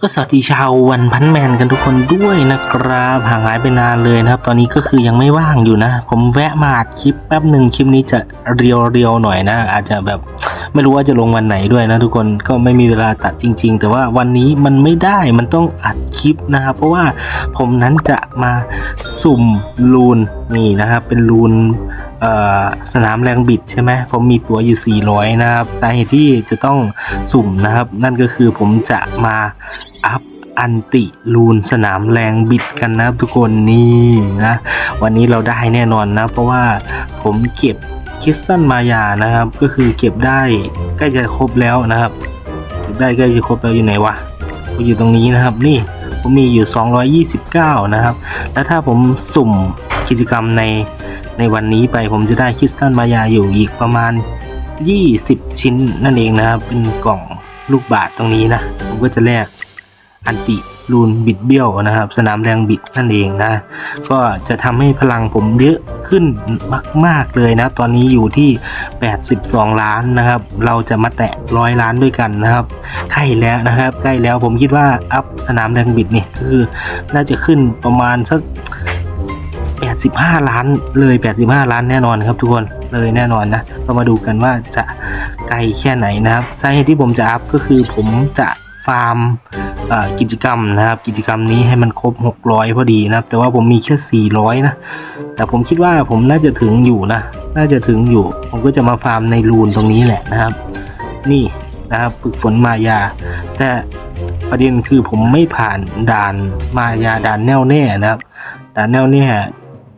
ก็สวัสดีชาววันพันแมนกันทุกคนด้วยนะครับห่างหายไปนานเลยนะครับ ตอนนี้ก็คือยังไม่ว่างอยู่นะ ผมแวะมาอัดคลิปแป๊บหนึ่งคลิปนี้จะเรียวๆหน่อยนะ อาจจะแบบไม่รู้ว่าจะลงวันไหนด้วยนะ ทุกคนก็ไม่มีเวลาตัดจริง ๆ แต่ว่าวันนี้มันไม่ได้มันต้องอัดคลิปนะครับ เพราะว่าผมนั้นจะมาสุ่มลูนนี่นะครับเป็นลูน สนามแรงบิดใช่ไหมผมมีตั๋วอยู่ 400 นะครับ สาเหตุที่จะต้องสุ่มนะครับ นั่นก็คือผมจะมาอัพอันติลูนสนามแรงบิดกันนะทุกคนนี่นะ วันนี้เราได้แน่นอนนะ เพราะว่าผมเก็บคริสตัลมายานะครับ ก็คือเก็บได้ใกล้จะครบแล้วนะครับ เก็บได้ใกล้จะครบแล้วอยู่ไหนวะอยู่ตรงนี้นะครับนี่ผมมีอยู่ 229 นะครับ แล้วถ้าผมสุ่ม กิจกรรมในในวันนี้ไปผมจะได้คริสตัลมายาอยู่อีกประมาณ 20 ชิ้นนั่นเองนะครับ เป็นกล่องลูกบาศก์ตรงนี้นะ ผมก็จะแลกอันติรูนบิดเบี้ยวนะครับ สนามแรงบิดนั่นเองนะ ก็จะทำให้พลังผมเยอะขึ้นมาก ๆ เลยนะ ตอนนี้อยู่ที่ 82 ล้านนะครับ เราจะมาแตะร้อยล้านด้วยกันนะครับ ใกล้แล้วนะครับ ใกล้แล้วผมคิดว่าอัพสนามแรงบิดเนี่ยคือ น่าจะขึ้นประมาณสัก 85 ล้านเลย 85 ล้านแน่นอนครับทุกคนเลยแน่นอนนะเรามาดูกันว่าจะไกลแค่ไหนนะครับสาเหตุที่ผมจะอัพก็คือผมจะฟาร์มกิจกรรมนะครับกิจกรรมนี้ให้มันครบ 600 พอดีนะครับแต่ว่าผมมีแค่ 400 นะ แต่ผมคิดว่าผมน่าจะถึงอยู่นะ น่าจะถึงอยู่ ผมก็จะมาฟาร์มในรูนตรงนี้แหละนะครับ นี่นะครับฝึกฝนมายา แต่ประเด็นคือผมไม่ผ่านด่านมายาด่านแน่วแน่นะครับด่านแน่วแน่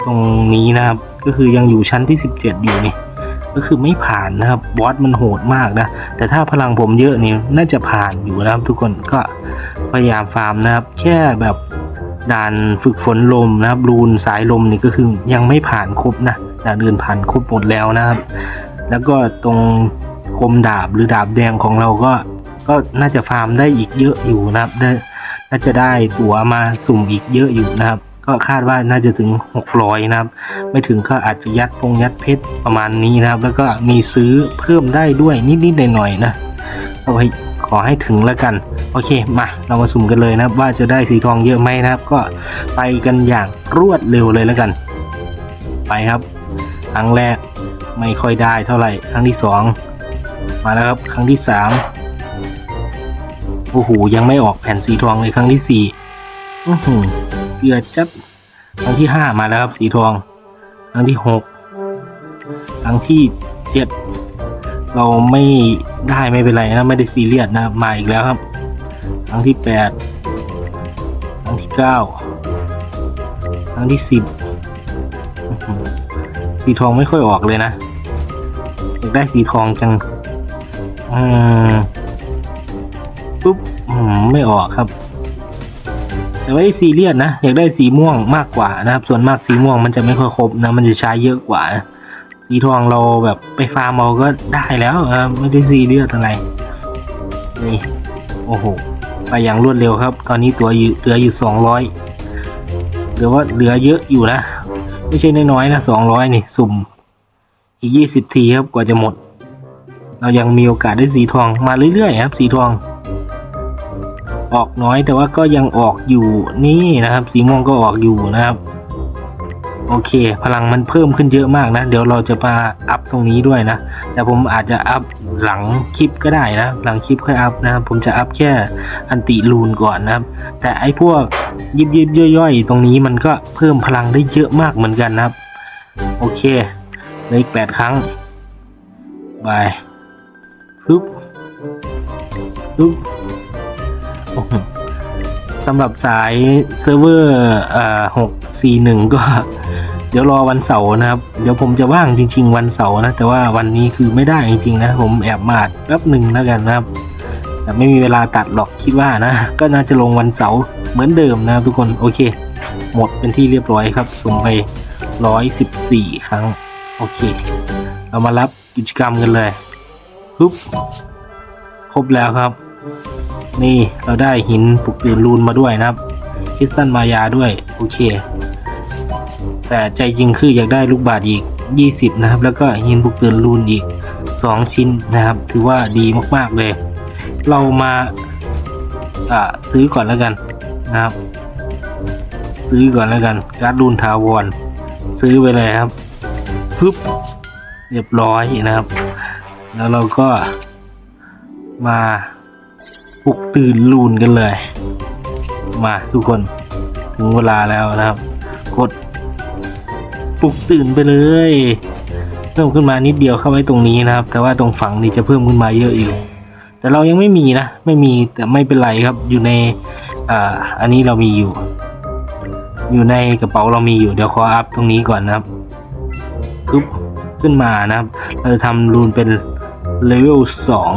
ตรงนี้นะครับ ก็คือยังอยู่ชั้นที่ 17 อยู่นี่ก็คือไม่ผ่านนะครับบอสมันโหดมากนะแต่ถ้าพลังผมเยอะนี่น่าจะผ่านอยู่นะครับ ทุกคนก็พยายามฟาร์มนะครับ แค่แบบด่านฝึกฝนลมนะครับรูนสายลมนี่ก็คือยังไม่ผ่านครบนะด่านอื่นผ่านครบหมดแล้วนะครับ แล้วก็ตรงคมดาบหรือดาบแดงของเราก็ก็น่าจะฟาร์มได้อีกเยอะอยู่นะครับได้น่าจะได้ตั๋วมาสุ่มอีกเยอะอยู่นะครับ ก็คาดว่าน่าจะถึง 600 นะครับ ไม่ถึงก็อาจจะยัดพงยัดเพชรประมาณนี้นะครับ แล้วก็มีซื้อเพิ่มได้ด้วยนิดๆหน่อยๆนะเอาไว้ขอให้ถึงแล้วกัน โอเคมาเรามาสุ่มกันเลยนะครับ ว่าจะได้สีทองเยอะไหมนะครับ ก็ไปกันอย่างรวดเร็วเลยแล้วกัน ไปครับ ครั้งแรกไม่ค่อยได้เท่าไหร่ครั้งที่สองมาแล้วครับครั้งที่สามโอ้โหยังไม่ออกแผ่นสีทองเลยครั้งที่สี่อื้อหือ เกือบจับครั้งที่ห้ามาแล้วครับ สีทอง ครั้งที่หกครั้งที่เจ็ดเราไม่ได้ไม่เป็นไรนะไม่ได้ซีเรียสนะมาอีกแล้วครับ ครั้งที่แปดครั้งที่เก้าครั้งที่สิบสีทองไม่ค่อยออกเลยนะอยากได้สีทองจังอืมปุ๊บไม่ออกครับ แต่ว่าไอ้ซีเรียสนะอยากได้สีม่วงมากกว่านะครับ ส่วนมากสีม่วงมันจะไม่ค่อยครบนะมันจะใช้เยอะกว่า สีทองเราแบบไปฟาร์มเอาก็ได้แล้วนะไม่ได้ซีเรียสอะไรนี่โอ้โหไปอย่างรวดเร็วครับ ตอนนี้ตัวเหลืออยู่สองร้อยเหลือว่าเหลือเยอะอยู่นะ ไม่ใช่น้อยๆนะสองร้อยนี่สุ่มอีกยี่สิบทีครับกว่าจะหมด เรายังมีโอกาสได้สีทองมาเรื่อยๆครับ สีทอง ออกน้อยแต่ว่าก็ยังออกอยู่นี่นะครับ สีม่วงก็ออกอยู่นะครับ โอเค พลังมันเพิ่มขึ้นเยอะมากนะ เดี๋ยวเราจะมาอัพตรงนี้ด้วยนะ แต่ผมอาจจะอัพหลังคลิปก็ได้นะ หลังคลิปค่อยอัพนะครับ ผมจะอัพแค่อันติลูนก่อนนะครับ แต่ไอ้พวกยิบยิบย่อยๆ ตรงนี้มันก็เพิ่มพลังได้เยอะมากเหมือนกันนะครับ โอเคเหลยอีกแปดครั้งบายปึ๊บปึ๊บ สำหรับสายเซิร์ฟเวอร์หกสี่หนึ่งก็ เดี๋ยวรอวันเสาร์นะครับ เดี๋ยวผมจะว่างจริง ๆ วันเสาร์นะ แต่ว่าวันนี้คือไม่ได้จริงๆนะ ผมแอบมาดแป๊บหนึ่งแล้วกันนะครับ แต่ไม่มีเวลาตัดหรอกคิดว่านะ ก็น่าจะลงวันเสาร์เหมือนเดิมนะครับทุกคน โอเค หมดเป็นที่เรียบร้อยครับส่งไปร้อยสิบสี่ครั้ง โอเค เรามารับกิจกรรมกันเลยปุ๊บครบแล้วครับ นี่เราได้หินปลุกตื่นรูนมาด้วยนะครับคริสตัลมายาด้วยโอเค แต่ใจจริงคืออยากได้ลูกบาศก์อีก 20 นะครับ แล้วก็หินปลุกตื่นรูนอีก 2 ชิ้นนะครับ ถือว่าดีมากๆเลย เรามาอ่าซื้อก่อนแล้วกันนะครับ ซื้อก่อนแล้วกัน การ์ดรูนทาวรซื้อไปเลยครับปึ๊บเรียบร้อยนะครับ แล้วเราก็มา ปลุกตื่นลูนกันเลย มาทุกคนถึงเวลาแล้วนะครับ กดปลุกตื่นไปเลยเพิ่มขึ้นมานิดเดียวเข้าไว้ตรงนี้นะครับ แต่ว่าตรงฝั่งนี้จะเพิ่มขึ้นมาเยอะอยู่ แต่เรายังไม่มีนะ ไม่มีแต่ไม่เป็นไรครับอยู่ในอ่าอันนี้เรามีอยู่ อยู่ในกระเป๋าเรามีอยู่เดี๋ยวขออัพตรงนี้ก่อนนะครับปึ๊บขึ้นมานะครับ เราจะทำรูนเป็นเลเวลสอง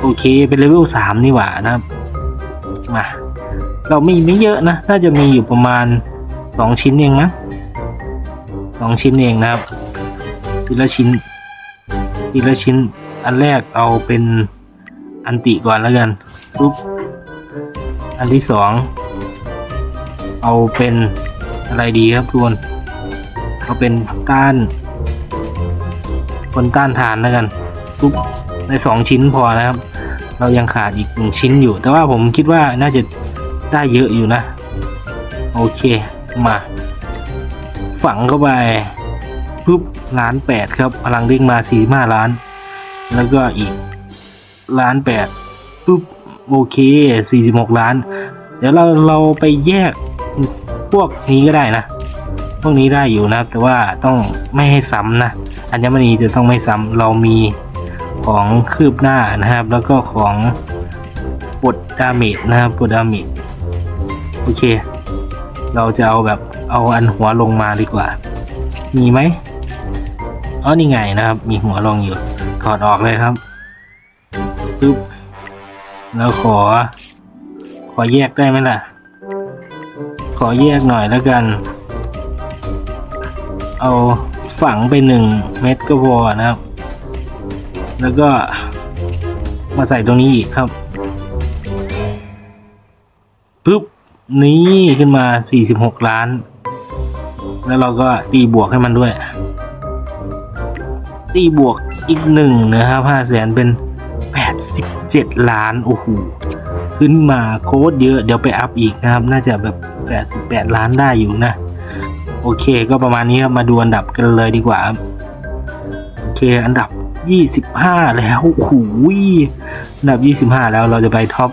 โอเค เป็นเลเวลสามนี่หว่านะครับมาเราไมีไม่เยอะนะ น่าจะมีอยู่ประมาณสองชิ้นเองนะสองชิ้นเองนะครับ ทีละชิ้น ทีละชิ้น อันแรกเอาเป็นอันติก่อนแล้วกันปุ๊บ อันที่สอง เอาเป็นอะไรดีครับทุกคนเอาเป็นต้าน คนต้านทานแล้วกันปุ๊บในสองชิ้นพอนะครับ เรายังขาดอีกหนึ่งชิ้นอยู่ แต่ว่าผมคิดว่าน่าจะได้เยอะอยู่นะ โอเค มา ฝังเข้าไปปุ๊บล้านแปดครับพลังเด้งมาสี่ห้าล้าน แล้วก็อีกล้านแปดปุ๊บโอเคสี่สิบหกล้าน เดี๋ยวเราเราไปแยกพวกนี้ก็ได้นะ พวกนี้ได้อยู่นะ แต่ว่าต้องไม่ให้ซ้ำนะอัญมณีจะต้องไม่ซ้ำเรามี ของคืบหน้านะครับ แล้วก็ของปลดดาเมจนะครับปลดดาเมจโอเค เราจะเอาแบบเอาอันหัวลงมาดีกว่า มีไหมอ๋อนี่ไงนะครับ มีหัวลงอยู่ถอดออกเลยครับปึ๊บแล้วขอ ขอแยกได้ไหมล่ะ ขอแยกหน่อยแล้วกัน เอาฝังไปหนึ่งเม็ดก็พอนะครับ แล้วก็มาใส่ตรงนี้อีกครับปึ๊บนี่ขึ้นมา 46 ล้าน แล้วเราก็ตีบวกให้มันด้วย ตีบวกอีกหนึ่งนะครับ5แสนเป็น 87 ล้าน โอ้โห ขึ้นมาโคตรเยอะ เดี๋ยวไปอัพอีกนะครับ น่าจะแบบ 88 ล้านได้อยู่นะ โอเค ก็ประมาณนี้ครับ มาดูอันดับกันเลยดีกว่าครับ โอเค อันดับ 25แล้วโอ้โหอันดับบ25แล้วเราจะไปท็อป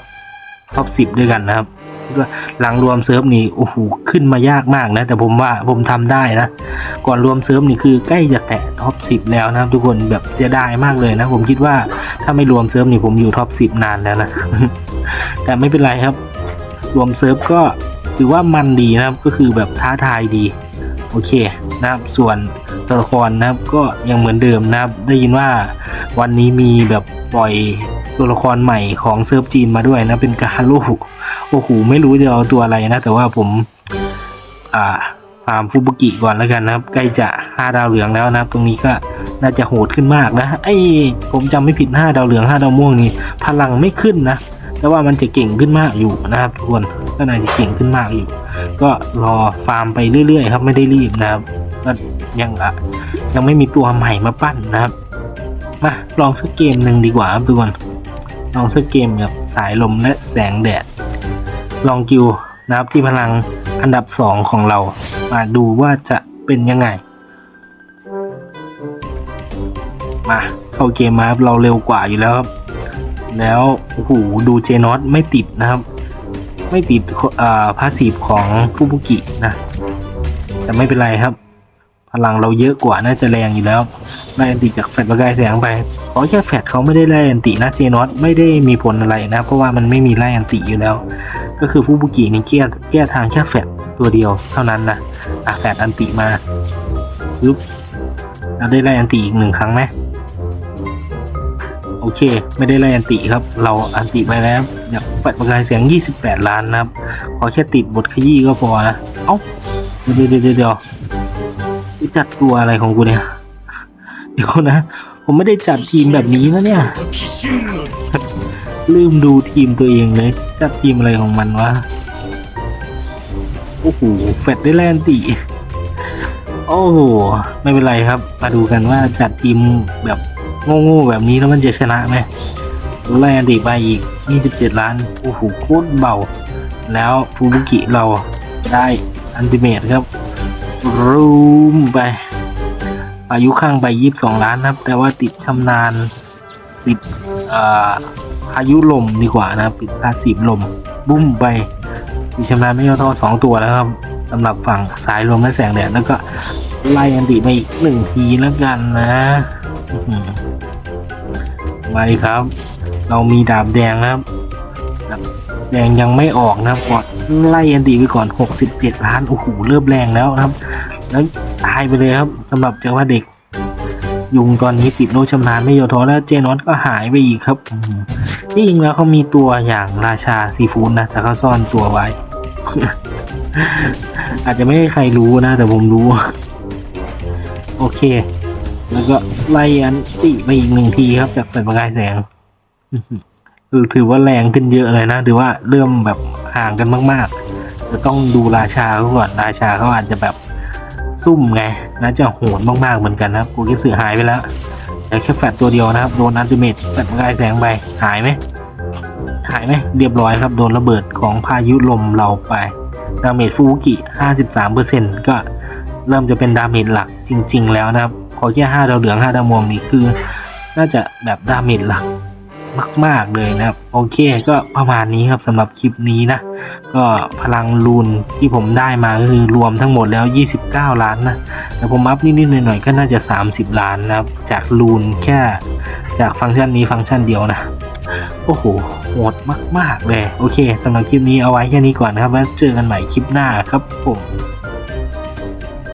ท็อป10ด้วยกันนะครับหลังรวมเซิร์ฟนี่โอ้โหขึ้นมายากมากนะ แต่ผมว่าผมทำได้นะ ก่อนรวมเซิร์ฟนี่คือใกล้จะแตะท็อป10 แล้วนะครับ ทุกคนแบบเสียดายมากเลยนะ ผมคิดว่าถ้าไม่รวมเซิร์ฟนี่ผมอยู่ท็อป10 นานแล้วนะ แต่ไม่เป็นไรครับ รวมเซิร์ฟก็ถือว่ามันดีนะครับก็คือแบบท้าทายดี โอเคนะครับส่วนตัวละครนะครับก็ยังเหมือนเดิมนะครับ ได้ยินว่าวันนี้มีแบบปล่อยตัวละครใหม่ของเซิร์ฟจีนมาด้วยนะเป็นกาลูกโอ้โหไม่รู้จะเอาตัวอะไรนะ แต่ว่าผมอ่าฟาร์มฟูบุกิก่อนแล้วกันนะครับ ใกล้จะห้าดาวเหลืองแล้วนะครับ ตรงนี้ก็น่าจะโหดขึ้นมากนะไอ้ผมจำไม่ผิดห้าดาวเหลืองห้าดาวม่วงนี่พลังไม่ขึ้นนะ แต่ว่ามันจะเก่งขึ้นมากอยู่นะครับทุกคนก็น่าจะเก่งขึ้นมากอยู่ ก็รอฟาร์มไปเรื่อยๆครับไม่ได้รีบนะครับก็ยังอะยังไม่มีตัวใหม่มาปั้นนะครับมาลองสักเกมหนึ่งดีกว่าครับทุกคนลองสักเกมแบบสายลมและแสงแดด ลองกิวนะครับที่พลังอันดับสองของเรา มาดูว่าจะเป็นยังไง มาเข้าเกมมาครับเราเร็วกว่าอยู่แล้วครับ แล้วโอ้โหดูเจนอตไม่ติดนะครับ ไม่ติดอ่าพาสีฟของฟูบุกินะ แต่ไม่เป็นไรครับ พลังเราเยอะกว่าน่าจะแรงอยู่แล้วไล่อันติจากแฟดประกายแสงไปเขอแค่แฟดเขาไม่ได้ไล่อันตินะเจนอตไม่ได้มีผลอะไรนะ เพราะว่ามันไม่มีไล่อันติอยู่แล้ว ก็คือฟูบุกินี่แก้แก้ทางแค่แฟดตัวเดียวเท่านั้นนะอะแฟดอันติมาปึ๊บเราได้ไล่อันติอีกหนึ่งครั้งไหม โอเค ไม่ได้ไล่อันติครับ เราอันติไปแล้วอยากแฟดประกายเสียง 28 ล้านนะครับ ขอแค่ติดบทขยี้ก็พอนะ เอ้า เดี๋ยวเดี๋ยวเดี๋ยวจัดตัวอะไรของกูเนี่ย เดี๋ยวนะ ผมไม่ได้จัดทีมแบบนี้นะเนี่ย ลืมดูทีมตัวเองเลย จัดทีมอะไรของมันวะ โอ้โหแฟดได้แลนตีโอ้โห ไม่เป็นไรครับ มาดูกันว่าจัดทีมแบบ โง่ๆแบบนี้แล้วมันจะชนะไหมแลนดีไปอีก 27 ล้าน โอ้โหโคตรเบา แล้วฟูบุกิเราได้อันติเมตครับ รูมไป อายุข้างไป 22 ล้านครับ แต่ว่าติดชำนาญติดอ่าพายุลมดีกว่านะปิดพาสีลม บุ้มไปติดชำนาญไม่ย่อท้อสองตัวแล้วครับสำหรับฝั่งสายลมและแสงแดดแล้วก็ไล่อันติไปอีกหนึ่งทีแล้วกันนะ อื้อหือมาดีครับ เรามีดาบแดงครับดาบแดงยังไม่ออกนะครับก่อนไล่อันติไปก่อน 67 ล้านโอ้โหเริ่มแรงแล้วนะครับ แล้วตายไปเลยครับสำหรับเจ้าว่าเด็ก ยุงตอนนี้ติดโรคชำนาญไม่ยอท้อแล้วเจนอตก็หายไปอีกครับที่จริงแล้วเขามีตัวอย่างราชาซีฟู้ดนะแต่เขาซ่อนตัวไว้ อาจจะไม่ให้ใครรู้นะ แต่ผมรู้ โอเค แล้วก็ไล่อันติไปอีกหนึ่งทีครับจากแสงประกายแสงคือถือว่าแรงขึ้นเยอะเลยนะถือว่าเริ่มแบบห่างกันมากๆจะต้องดูราชาเขาก่อนราชาเขาอาจจะแบบซุ่มไงน่าจะโหดมากๆเหมือนกันนะครับกูคิดสื่อหายไปแล้วแต่แค่แฟดตัวเดียวนะครับโดนอันติเมตแฟดประกายแสงไปหายไหมหายไหมเรียบร้อยครับโดนระเบิดของพายุลมเราไปดาเมจฟูกุกิ53%ก็เริ่มจะเป็นดาเมจหลักจริง ๆ แล้วนะครับ ขอแค่5ดาวเหลือง5ดาวม่วงนี่คือ น่าจะแบบดาเมจหลักมาก ๆ เลยนะครับ โอเคก็ประมาณนี้ครับสำหรับคลิปนี้นะ ก็พลังรูนที่ผมได้มาก็คือรวมทั้งหมดแล้ว 29 ล้านนะแต่ผมอัพนิดๆหน่อยๆก็น่าจะ 30 ล้านนะครับ จากรูนแค่จากฟังก์ชันนี้ฟังก์ชันเดียวนะโอ้โหโหดมาก ๆ เลย โอเคสำหรับคลิปนี้เอาไว้แค่นี้ก่อนนะครับ แล้วเจอกันใหม่คลิปหน้าครับผม